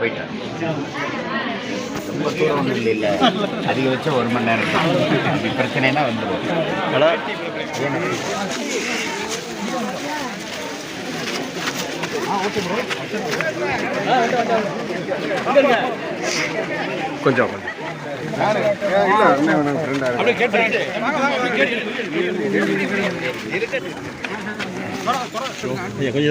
போயிட்டார். ரொம்ப தூரம் ஒன்றும் இல்லை இல்லை அதிகபட்சம் ஒரு மணி நேரம். இப்படி பிரச்சனைனா வந்துடும் கொஞ்சம். கொஞ்சம்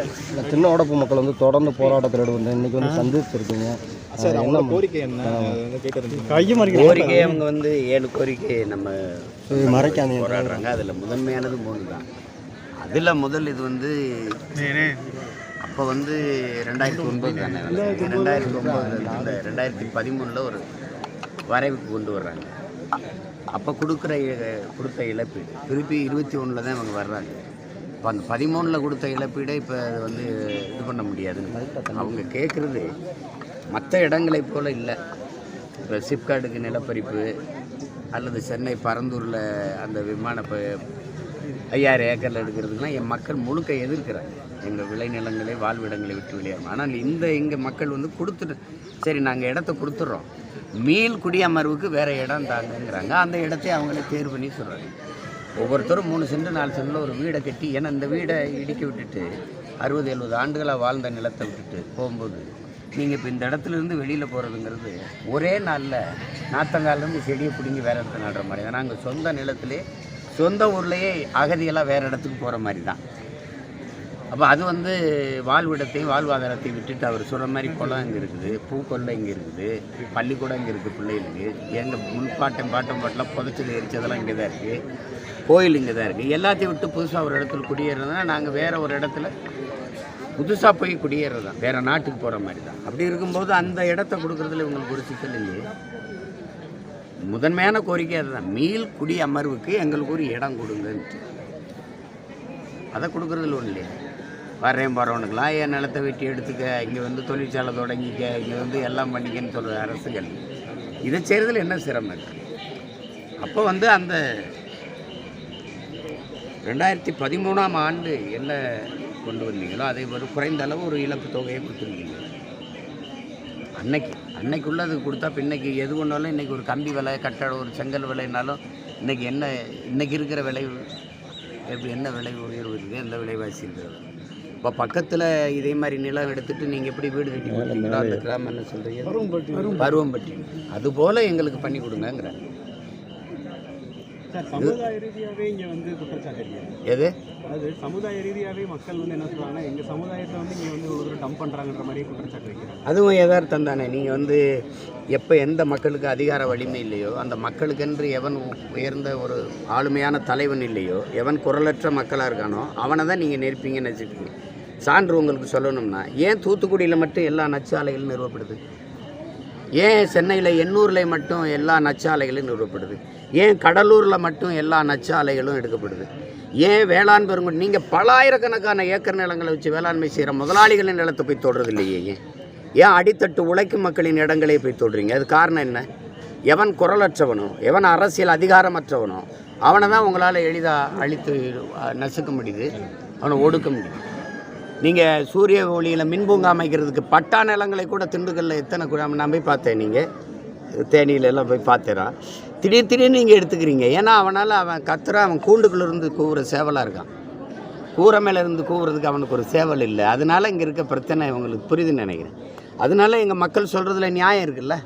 வந்து இந்த சின்ன உடப்பு மக்கள் வந்து தொடர்ந்து போராட்டத்தில் ஈடுபட்டு இன்னைக்கு வந்து சந்திச்சிருக்கீங்க. சார் என்ன கோரிக்கை என்ன? கோரிக்கை அவங்க வந்து ஏழு கோரிக்கை நம்ம மறைக்காதீங்க. போராடுறாங்க. அதில் முதன்மையானது மூணு தான். அதில் முதல் இது வந்து அப்போ வந்து ரெண்டாயிரத்தி ஒன்பது தானே? ரெண்டாயிரத்தி ஒன்பதுல ரெண்டாயிரத்தி பதிமூணில் ஒரு வரைவுக்கு கொண்டு வர்றாங்க. அப்போ கொடுக்குற கொடுத்த இழப்பீடு. திருப்பி இருபத்தி ஒன்றில் தான் இவங்க வர்றாங்க. இப்போ அந்த பதிமூணில் கொடுத்த இழப்பீடை இப்போ அது வந்து இது பண்ண முடியாதுன்னு அவங்க கேட்குறது மற்ற இடங்களை போல் இல்லை. இப்போ சிப்காட்டுக்கு நிலப்பரிப்பு அல்லது சென்னை பரந்தூரில் அந்த விமான ப ஐயாயிரம் ஏக்கரில் எடுக்கிறதுக்குலாம் என் மக்கள் முழுக்க எதிர்க்கிறாங்க. எங்கள் விளைநிலங்களை வாழ்விடங்களை விட்டு வெளியேறும் ஆனால் இந்த இங்கே மக்கள் வந்து கொடுத்துட்டு சரி நாங்கள் இடத்த கொடுத்துட்றோம். மீள் குடியமர்வுக்கு வேறு இடம் தாங்கங்கிறாங்க. அந்த இடத்தை அவங்களே தேர்வு பண்ணி சொல்கிறாங்க ஒவ்வொருத்தரும் மூணு சென்று நாலு சென்டில் ஒரு வீடை கட்டி ஏன்னா இந்த வீடை இடிக்க விட்டுட்டு அறுபது எழுபது ஆண்டுகளாக வாழ்ந்த நிலத்தை விட்டுட்டு போகும்போது நீங்கள் இப்போ இந்த இடத்துல இருந்து வெளியில் போகிறதுங்கிறது ஒரே நாளில் நாத்தங்காலேருந்து செடியை பிடுங்கி வேறு இடத்துல நடுற மாதிரி தான். நாங்கள் சொந்த நிலத்திலே சொந்த ஊர்லேயே அகதியெல்லாம் வேறு இடத்துக்கு போகிற மாதிரி தான். அப்போ அது வந்து வாழ்விடத்தையும் வாழ்வாதாரத்தையும் விட்டுட்டு அவர் சொல்கிற மாதிரி குளம் இங்கே இருக்குது பூக்கொல்லை இங்கே இருக்குது பள்ளிக்கூடம் இங்கே இருக்குது பிள்ளைகளுக்கு. எங்கள் முன்பாட்டம் பாட்டம் பாட்டெலாம் புதைச்சது எரிச்சதெல்லாம் இங்கே தான் இருக்குது கோயில் இங்கே தான் இருக்குது எல்லாத்தையும் விட்டு புதுசாக ஒரு இடத்துல குடியேறதுனா நாங்கள் வேறு ஒரு இடத்துல புதுசாக போய் குடியேறது தான் வேறு நாட்டுக்கு போகிற மாதிரி தான் அப்படி இருக்கும்போது அந்த இடத்த கொடுக்குறதுல இவங்களுக்கு ஒரு சிக்கல் இல்லையே. முதன்மையான கோரிக்கை அதுதான். மீள் குடி அமர்வுக்கு எங்களுக்கு ஒரு இடம் கொடுங்கன்ட்டு. அதை கொடுக்குறதுல ஒன்றும் இல்லையா. வர்றேன் போகிறவனுக்கெல்லாம் என் நிலத்தை வெட்டி எடுத்துக்க இங்கே வந்து தொழிற்சாலை தொடங்கிக்க இங்கே வந்து எல்லாம் பண்ணிக்கன்னு சொல்கிற அரசுகள். இதை செய்கிறதுல என்ன சிரமம் இருக்குது அப்போ வந்து அந்த ரெண்டாயிரத்தி பதிமூணாம் ஆண்டு என்ன கொண்டு வந்தீங்களோ அதை ஒரு குறைந்த அளவு ஒரு இழப்பு தொகையை கொடுத்துருக்கீங்க. அன்னைக்கு அன்னைக்குள்ளது கொடுத்தா இப்போ இன்னைக்கு எது ஒன்றாலும் இன்றைக்கி ஒரு கம்பி விலை கட்டடம் ஒரு செங்கல் விலைனாலும் இன்றைக்கி என்ன இன்றைக்கி இருக்கிற விலை எப்படி என்ன விலை உயர்வு இருக்குது எந்த விலைவாசி இருக்குது? இப்போ பக்கத்தில் இதே மாதிரி நிலம் எடுத்துட்டு நீங்கள் எப்படி வீடு கட்டி கொடுத்தீங்களோ அந்த கிராமம் என்ன சொல்கிறீங்க பருவம்பட்டி அதுபோல் எங்களுக்கு பண்ணி கொடுங்கங்கிறேன் சார் சமுதாய ரீதியாகவே இங்கே வந்து குற்றச்சாட்டு எது? அதாவது சமுதாய ரீதியாகவே மக்கள் வந்து என்ன எங்கள் சமுதாயத்தை வந்து இங்கே வந்து ஒரு டம்ப் பண்ணுறாங்கன்ற மாதிரி குற்றச்சாட்டு வைக்கிறாங்க. அதுவும் யதார்த்தம் தானே. நீங்கள் வந்து எப்போ எந்த மக்களுக்கு அதிகார வலிமை இல்லையோ அந்த மக்களுக்கென்று எவன் உயர்ந்த ஒரு ஆளுமையான தலைவன் இல்லையோ எவன் குரலற்ற மக்களாக இருக்கானோ அவனை தான் நீங்கள் நெருப்பீங்கன்னு வச்சுக்கோங்க சான்று உங்களுக்கு சொல்லணும்னா ஏன் தூத்துக்குடியில் மட்டும் எல்லா நச்சாலைகளும் நிறுவப்படுது? ஏன் சென்னையில் எண்ணூரில் மட்டும் எல்லா நச்சாலைகளும் நிறுவப்படுது? ஏன் கடலூரில் மட்டும் எல்லா நச்சாலைகளும் எடுக்கப்படுது? ஏன் வேளாண் பெருங்குடி நீங்கள் பல ஆயிரக்கணக்கான ஏக்கர் நிலங்களை வச்சு வேளாண்மை செய்கிற முதலாளிகளின் நிலத்தை போய் தொடுறது இல்லையே ஏன்? ஏன் அடித்தட்டு உழைக்கும் மக்களின் இடங்களே போய் தொடுறீங்க? அது காரணம் என்ன? எவன் குரலற்றவனோ எவன் அரசியல் அதிகாரமற்றவனோ அவனை தான் உங்களால் எளிதாக அழித்து நசுக்க முடியுது அவனை ஒடுக்க முடியுது. நீங்கள் சூரிய ஒளியில் மின்பூங்கா அமைக்கிறதுக்கு பட்டா நிலங்களை கூட திண்டுக்கல்ல எத்தனை குழாம்? நான் போய் பார்த்தேன் நீங்கள் தேனியில எல்லாம் போய் பார்த்தேரா திடீர் திடீர்னு நீங்கள் எடுத்துக்கிறீங்க. ஏன்னா அவனால் அவன் கத்துற அவன் கூண்டுக்குள்ளே இருந்து கூவுற சேவலாக இருக்கான். கூரை மேலே இருந்து கூவுறதுக்கு அவனுக்கு ஒரு சேவல் இல்லை. அதனால் இங்கே இருக்க பிரச்சனை இவங்களுக்கு புரியுதுன்னு நினைக்கிறேன். அதனால எங்கள் மக்கள் சொல்கிறதுல நியாயம் இருக்குல்ல?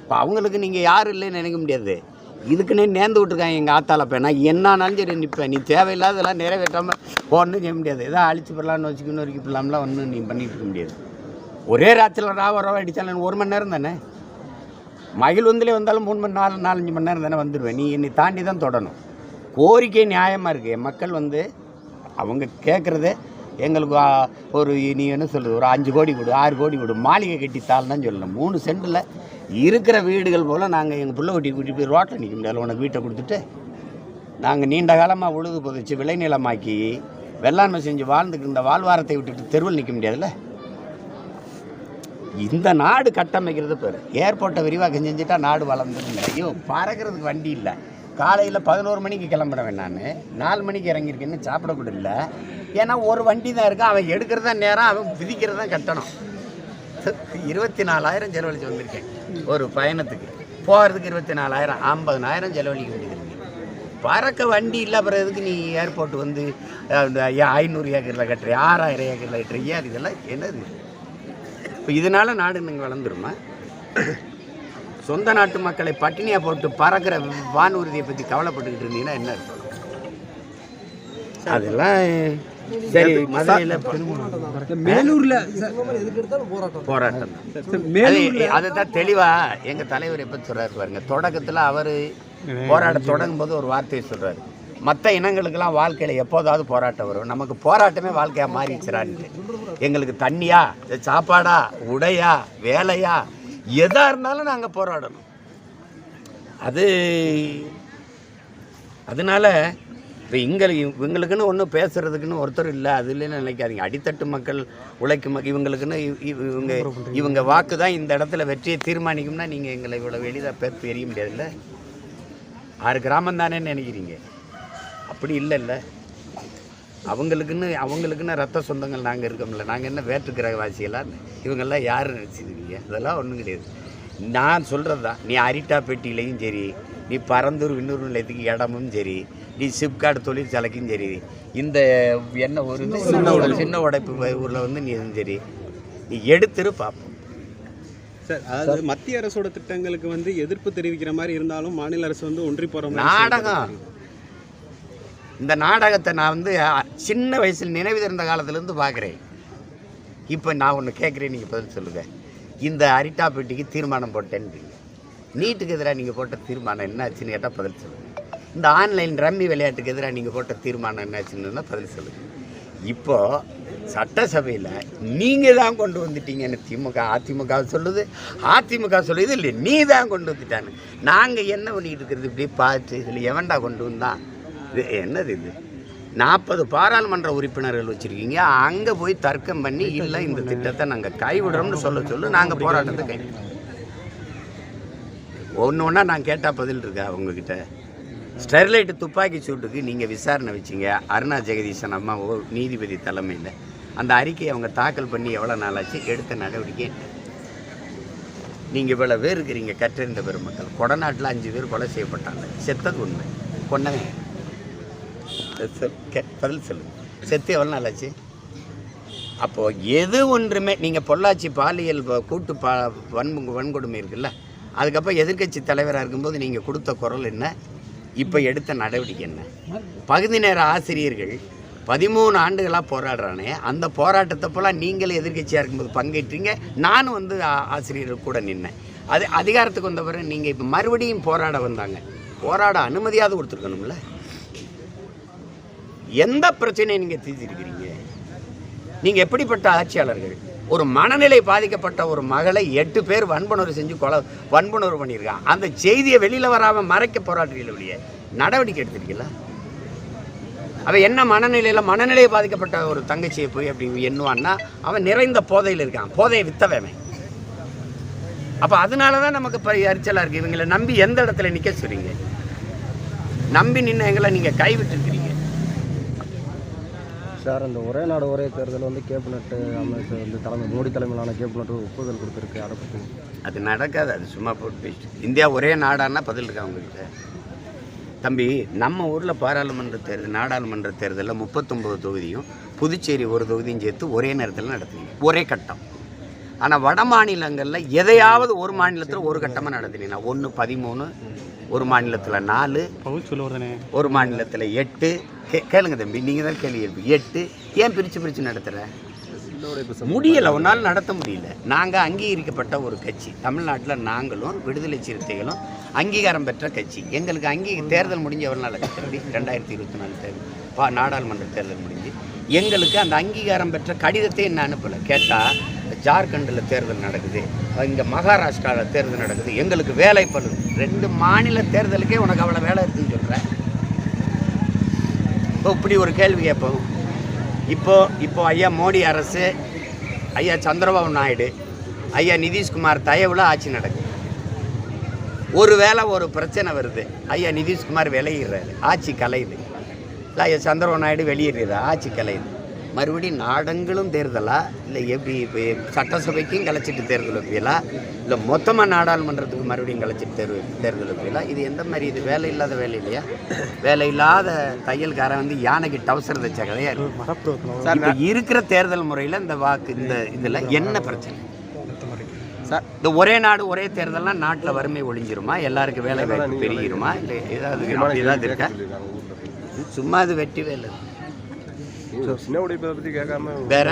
இப்போ அவங்களுக்கு நீங்கள் யாரும் இல்லைன்னு நினைக்க முடியாது. இதுக்குன்னே நேர்ந்து விட்டுருக்காங்க எங்கள் ஆத்தால பேனா என்னானாலும் சரி நிற்பேன் நீ தேவையில்லாததெல்லாம் நிறைவேற்றாமல் ஒன்றும் செய்ய முடியாது. எதாவது அழிச்சு போடலாம்னு வச்சுக்கணும் வரைக்கும் போடலாம்லாம் ஒன்றும் நீ பண்ணிட்டு இருக்க முடியாது. ஒரே ராத்திரியில் ராவ ரவா அடித்தாலும் ஒரு மணி நேரம் தானே? மகிழ் வந்துலே வந்தாலும் மூணு மணி நாலு நாலஞ்சு மணி நேரம் தானே வந்துடுவேன். நீ என்னை தாண்டி தான் தொடணும். கோரிக்கை நியாயமாக இருக்குது மக்கள் வந்து அவங்க கேட்குறது எங்களுக்கு ஒரு நீ என்ன சொல்லுது ஒரு அஞ்சு கோடி கொடு ஆறு கோடி கொடு மாளிகை கட்டி தான் சொல்லணும். மூணு சென்டில் இருக்கிற வீடுகள் போல் நாங்கள் எங்கள் பிள்ளை குட்டி கூட்டி போய் ரோட்டில் நிற்க முடியாது. உனக்கு வீட்டை கொடுத்துட்டு நாங்கள் நீண்ட காலமாக உழுது புதைச்சி விளைநிலமாக்கி வெள்ளாண்மை செஞ்சு வாழ்ந்துட்டு இருந்த வாழ்வாரத்தை விட்டுட்டு தெருவில் நிற்க முடியாதுல்ல? இந்த நாடு கட்டமைக்கிறது பேர். ஏர்போர்ட்டை விரிவாக்கம் செஞ்சுட்டா நாடு வளர்ந்துருங்க ஐயோ பறக்கிறதுக்கு வண்டி இல்லை. காலையில் பதினோரு மணிக்கு கிளம்பிடுவேன் நான். நாலு மணிக்கு இறங்கியிருக்கேன்னு சாப்பிடக்கூட இல்லை. ஏன்னா ஒரு வண்டி தான் இருக்கு. அவன் எடுக்கிறது தான் நேரம் அவன் விதிக்கிறது தான் கட்டணும். இருபத்தி நாலாயிரம் செலவழிச்சு வந்திருக்கேன். ஒரு பயணத்துக்கு. போகிறதுக்கு இருபத்தி நாலாயிரம் ஐம்பதனாயிரம் செலவழிக்க வேண்டியிருக்கேன் பறக்க வண்டி இல்லை அப்புறம் எதுக்கு நீ ஏர்போர்ட் வந்து ஐநூறு ஏக்கரில் கட்டுற ஆறாயிரம் ஏக்கரில் கட்டுற? ஏன் இதெல்லாம் என்னது? இப்போ இதனால நாடு நீங்கள் வளர்ந்துருமா? சொந்த நாட்டு மக்களை பட்டினியாக போட்டு பறக்கிற வானூர்தியை பற்றி கவலைப்பட்டுக்கிட்டு இருந்தீங்கன்னா என்ன இருக்கும் அதெல்லாம் சரி மதுரையில் மேலூர்ல போராட்டம். தான் அது- அதுதான் தெளிவா எங்க தலைவர் எப்ப சொல்றாரு பாருங்க. தொடக்கத்துல அவரு போராட தொடங்கும் போது ஒரு வார்த்தையை சொல்றாரு. மற்ற இனங்களுக்கெல்லாம் வாழ்க்கையில் எப்போதாவது போராட்டம் வரும். நமக்கு போராட்டமே வாழ்க்கையாக மாறிடுச்சுறான்ட்டு எங்களுக்கு தண்ணியா சாப்பாடா உடையா வேலையா எதாக இருந்தாலும் நாங்கள் போராடணும். அது அதனால இப்போ இங்கே இவங்களுக்குன்னு ஒன்றும் பேசுகிறதுக்குன்னு ஒருத்தர் இல்லை. அது இல்லைன்னு நினைக்காதீங்க. அடித்தட்டு மக்கள் உழைக்கும் மக்கள் இவங்களுக்குன்னு இவ்- இவ்- இவங்க இவங்க வாக்கு தான் இந்த இடத்துல வெற்றியை தீர்மானிக்கும்னா நீங்கள் எங்களை இவ்வளோ எளிதாக பேர் தெரிய முடியாதுல்ல? ஆறு கிராமம் தானேன்னு நினைக்கிறீங்க? அப்படி இல்லைல்ல. அவங்களுக்குன்னு அவங்களுக்குன்னு ரத்த சொந்தங்கள் நாங்கள் இருக்கோம்ல. நாங்கள் என்ன வேற்று கிரகவாசிகளாம் இவங்கெல்லாம் யார் நினச்சிருக்கீங்க? அதெல்லாம் ஒன்றும் கிடையாது. நான் சொல்கிறது தான். நீ அரிட்டாப்பேட்டிலையும் சரி நீ பரந்தூர் விண்ணூர் நிலையத்துக்கு இடமும் சரி நீ சிப்காட் தொழிற்சாலைக்கும் சரி இந்த என்ன ஒரு இது? சின்ன உடைப்பு. ஊரில் வந்து நீ எதுவும் சரி நீ எடுத்துரு பார்ப்போம் சார் அதாவது மத்திய அரசோட திட்டங்களுக்கு வந்து எதிர்ப்பு தெரிவிக்கிற மாதிரி இருந்தாலும் மாநில அரசு வந்து ஒன்றி மாதிரி நாடகம். இந்த நாடகத்தை நான் வந்து சின்ன வயசில் நினைவு தெரிந்த காலத்துலேருந்து பார்க்குறேன். இப்போ நான் ஒன்று கேட்குறேன் நீங்கள் பதில் சொல்லுங்கள் இந்த அரிட்டாப்பேட்டிக்கு தீர்மானம் போட்டேன்றீங்க. நீட்டுக்கு எதிராக நீங்கள் போட்ட தீர்மானம் என்ன ஆச்சுன்னு கேட்டால் பதில் சொல்லுங்கள் இந்த ஆன்லைன் ரம்மி விளையாட்டுக்கு எதிராக நீங்கள் போட்ட தீர்மானம் என்ன ஆச்சுன்னு பதில் சொல்லுங்கள் இப்போது சட்டசபையில் நீங்கள் தான் கொண்டு வந்துட்டீங்கன்னு திமுக அதிமுக சொல்லுது அதிமுக சொல்லுது இல்லை நீ தான் கொண்டு வந்துட்டான்னு. நாங்கள் என்ன பண்ணிக்கிட்டு இருக்கிறது இப்படி பார்த்து இதில் எவன்டா கொண்டு வந்தான்? இது என்னது இது? நாற்பது பாராளுமன்ற உறுப்பினர்கள் வச்சுருக்கீங்க. அங்கே போய் தர்க்கம் பண்ணி இல்லை இந்த திட்டத்தை நாங்கள் கைவிடுறோம்னு சொல்ல சொல்லு நாங்கள் போராட்டத்தை கை ஒன்று ஒன்றா நான் கேட்டால் பதில் இருக்கா உங்ககிட்ட? ஸ்டெர்லைட் துப்பாக்கி சூட்டுக்கு நீங்கள் விசாரணை வச்சீங்க. அருணா ஜெகதீசன் அம்மா நீதிபதி தலைமையில். அந்த அறிக்கையை அவங்க தாக்கல் பண்ணி எவ்வளோ நாளாச்சு? எடுத்த நடவடிக்கை என்ன? நீங்கள் இவ்வளோ பேர் இருக்கிறீங்க கற்றறிந்த பெருமக்கள். கொடநாட்டில் அஞ்சு பேர் கொலை செய்யப்பட்டாங்க. செத்தது உண்மை. கொன்னவன் சொல் கே- பதில் சொல்லுங்க செத்து எவ்வளோ நாளாச்சு? அப்போது எது ஒன்றுமே நீங்கள் பொள்ளாச்சி பாலியல் கூட்டு பா வன் வன்கொடுமை இருக்குல்ல அதுக்கப்புறம் எதிர்க்கட்சி தலைவராக இருக்கும்போது நீங்கள் கொடுத்த குரல் என்ன? இப்போ எடுத்த நடவடிக்கை என்ன? பகுதி நேர ஆசிரியர்கள் பதிமூணு ஆண்டுகளாக போராடுறானே அந்த போராட்டத்தை போல் நீங்களும் எதிர்க்கட்சியாக இருக்கும்போது பங்கேற்றீங்க. நானும் வந்து ஆசிரியர்கள் கூட நின்னேன். அது அதிகாரத்துக்கு வந்த பிறகு நீங்கள் இப்போ மறுபடியும் போராட வந்தாங்க. போராட அனுமதியாவது கொடுத்துருக்கணும்ல? எந்த பிரச்சனையை நீங்கள் தீர்த்திருக்கிறீங்க? நீங்கள் எப்படிப்பட்ட ஆட்சியாளர்கள்? ஒரு மனநிலை பாதிக்கப்பட்ட ஒரு மகளை எட்டு பேர் வன்புணர்வு செஞ்சு கொலை வன்புணர்வு பண்ணியிருக்கான். அந்த செய்தியை வெளியில் வராமல் மறைக்க போராடுறீங்கள வெளியே நடவடிக்கை எடுத்திருக்கீங்களா? அவன் என்ன மனநிலையில் மனநிலையை பாதிக்கப்பட்ட ஒரு தங்கச்சியை போய் அப்படி எண்ணுவான்னா அவன் நிறைந்த போதையில் இருக்கான். போதையை வித்தவன் அப்போ அதனால தான் நமக்கு இப்போ எரிச்சலாக இருக்குது இவங்களை நம்பி எந்த இடத்துல நிற்க சொல்றீங்க? நம்பி நின்று எங்களை நீங்கள் கைவிட்டுருக்கிறீங்க. சார் இந்த ஒரே நாடு ஒரே தேர்தல் வந்து கேபினட் அமைச்சர் வந்து தலைமை மோடி தலைமையிலான கேபினட் ஒப்புதல் கொடுத்துருக்கு. அதை பற்றி அது நடக்காது அது சும்மா போட்டு பேசிட்டு இந்தியா ஒரே நாடானா பதில் இருக்கா உங்ககிட்ட தம்பி நம்ம ஊரில் பாராளுமன்ற தேர்தல் நாடாளுமன்ற தேர்தலில் முப்பத்தொம்பது தொகுதியும் புதுச்சேரி ஒரு தொகுதியும் சேர்த்து ஒரே நேரத்தில் நடத்துனீங்க. ஒரே கட்டம். ஆனால் வட மாநிலங்களில் எதையாவது ஒரு மாநிலத்தில் ஒரு கட்டமாக நடத்தினீங்கன்னா ஒன்று பதிமூணு ஒரு மாநிலத்தில் நாலு ஒரு மாநிலத்தில் எட்டு. கேளுங்க தம்பி நீங்கள் தான் கேள்வி கேள்வி எட்டு. ஏன் பிரித்து பிரித்து நடத்துகிற முடியல ஒன்றால் நடத்த முடியல. நாங்கள் அங்கீகரிக்கப்பட்ட ஒரு கட்சி. தமிழ்நாட்டில் நாங்களும் விடுதலை சிறுத்தைகளும் அங்கீகாரம் பெற்ற கட்சி. எங்களுக்கு அங்கீ தேர்தல் முடிஞ்ச எவ்வளோ நாள் தம்பி? ரெண்டாயிரத்தி இருபத்தி நாலு தேர்தல். பா நாடாளுமன்ற தேர்தல் முடிஞ்சு. எங்களுக்கு அந்த அங்கீகாரம் பெற்ற கடிதத்தை என்ன அனுப்பலை. கேட்டால் ஜார்க்கண்டில் தேர்தல் நடக்குது இங்கே மகாராஷ்டிராவில் தேர்தல் நடக்குது எங்களுக்கு வேலை பண்ணுது ரெண்டு மாநில தேர்தலுக்கே உனக்கு அவ்வளோ வேலை இருக்குன்னு சொல்கிறேன் இப்போ இப்படி ஒரு கேள்வி கேட்போம். இப்போது இப்போது ஐயா மோடி அரசு ஐயா சந்திரபாபு நாயுடு ஐயா நிதிஷ்குமார் தயவில் ஆட்சி நடக்குது ஒரு வேளை ஒரு பிரச்சனை வருது ஐயா நிதிஷ்குமார் விளையிடுறாரு ஆட்சி கலையுது. இல்லை ஐயா சந்திரபாபு நாயுடு வெளியேறாரு ஆட்சி கலையுது. மறுபடியும் நாடங்களும் தேர்தலா? இல்லை எப்படி இப்போ சட்டசபைக்கும் கலைச்சிட்டு தேர்தல் வைப்பீங்களா? இல்லை மொத்தமாக நாடாளுமன்றத்துக்கு மறுபடியும் கலைச்சிட்டு தேர்வு தேர்தல் வைப்பீங்களா? இது எந்த மாதிரி? இது வேலை இல்லாத வேலை இல்லையா? வேலை இல்லாத தையல்காரன் வந்து யானைக்கு டவுசர் தைச்ச கதையா இருக்கு இருக்கிற தேர்தல் முறையில் இந்த வாக்கு இந்த இதில் என்ன பிரச்சனை? சார் இந்த ஒரே நாடு ஒரே தேர்தல்னா நாட்டில் வறுமை ஒழிஞ்சிருமா? எல்லாருக்கும் வேலை வாய்ப்பு பெருகிருமா? இல்லை ஏதாவது ஏதாவது இருக்கா? சும்மா அது வெட்டி வேலை. சின்ன உடைப்பை பற்றி கேட்காம வேற